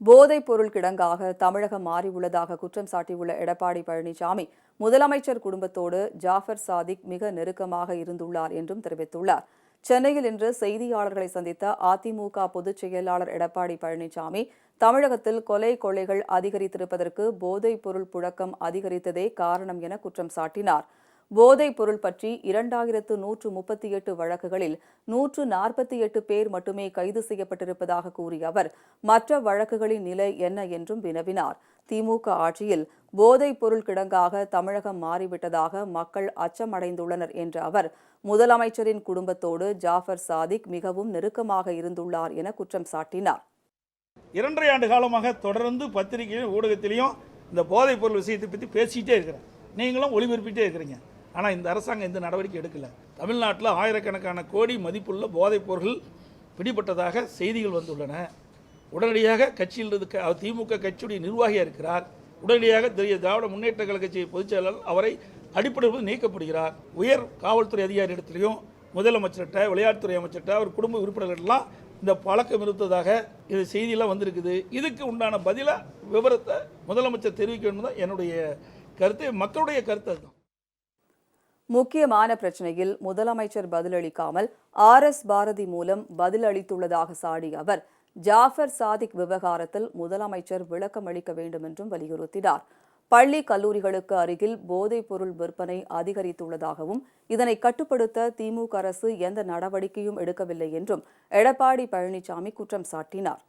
போதைப் பொருள் கிடங்காக தமிழகம் மாறியுள்ளதாக குற்றம் சாட்டியுள்ள எடப்பாடி பழனிசாமி முதலமைச்சர் குடும்பத்தோடு ஜாஃபர் சாதிக் மிக நெருக்கமாக இருந்துள்ளார் என்றும் தெரிவித்துள்ளார். சென்னையில் இன்று செய்தியாளர்களை சந்தித்த அதிமுக பொதுச் செயலாளர் எடப்பாடி பழனிசாமி தமிழகத்தில் கொலை கொள்ளைகள் அதிகரித்திருப்பதற்கு போதைப் பொருள் புழக்கம் அதிகரித்ததே காரணம் என குற்றம் சாட்டினார். போதைப் பொருள் பற்றி இரண்டாயிரத்து நூற்று முப்பத்தி எட்டு வழக்குகளில் நூற்று நாற்பத்தி எட்டு பேர் மட்டுமே கைது செய்யப்பட்டிருப்பதாக கூறிய அவர் மற்ற வழக்குகளின் நிலை என்ன என்றும் வினவினார். திமுக ஆட்சியில் போதைப் பொருள் கிடங்காக தமிழகம் மாறிவிட்டதாக மக்கள் அச்சமடைந்துள்ளனர் என்ற அவர் முதலமைச்சரின் குடும்பத்தோடு ஜாஃபர் சாதிக் மிகவும் நெருக்கமாக இருந்துள்ளார் என குற்றம் சாட்டினார். இரண்டரை ஆண்டு காலமாக தொடர்ந்து பத்திரிகையிலும் ஊடகத்திலையும் இந்த போதைப் பொருள் விஷயத்தை பற்றி பேசிக்கிட்டே இருக்கிறேன். நீங்களும் ஒளிபரப்பிட்டே இருக்கிறீங்க. ஆனால் இந்த அரசாங்கம் எந்த நடவடிக்கை எடுக்கலை. தமிழ்நாட்டில் ஆயிரக்கணக்கான கோடி மதிப்புள்ள போதைப் பொருள் பிடிபட்டதாக செய்திகள் வந்துள்ளன. உடனடியாக கட்சியில் இருக்க அவர் திமுக கட்சியுடைய நிர்வாகியாக இருக்கிறார். உடனடியாக திராவிட முன்னேற்ற கழக கட்சி பொதுச் செயலாளர் அவரை அடிப்படையில் நீக்கப்படுகிறார். உயர் காவல்துறை அதிகாரி இடத்துலையும் முதலமைச்சர்கிட்ட விளையாட்டுத்துறை அமைச்சர்கிட்ட அவர் குடும்ப உறுப்பினர்கள்லாம் இந்த பழக்கம் இருந்ததாக இது செய்தியெல்லாம் வந்திருக்குது. இதுக்கு உண்டான பதிலாக விவரத்தை முதலமைச்சர் தெரிவிக்க வேண்டும் தான் என்னுடைய கருத்து. மக்களுடைய கருத்து அதுதான். முக்கியமான பிரச்சனையில் முதலமைச்சர் பதிலளிக்காமல் ஆர் எஸ் பாரதி மூலம் பதிலளித்துள்ளதாக சாடிய அவர் ஜாஃபர் சாதிக் விவகாரத்தில் முதலமைச்சர் விளக்கம் அளிக்க வேண்டும் என்றும் வலியுறுத்தினார். பள்ளி கல்லூரிகளுக்கு அருகில் போதைப் பொருள் விற்பனை அதிகரித்துள்ளதாகவும் இதனை கட்டுப்படுத்த திமுக அரசு எந்த நடவடிக்கையும் எடுக்கவில்லை என்றும் எடப்பாடி பழனிசாமி குற்றம் சாட்டினார்.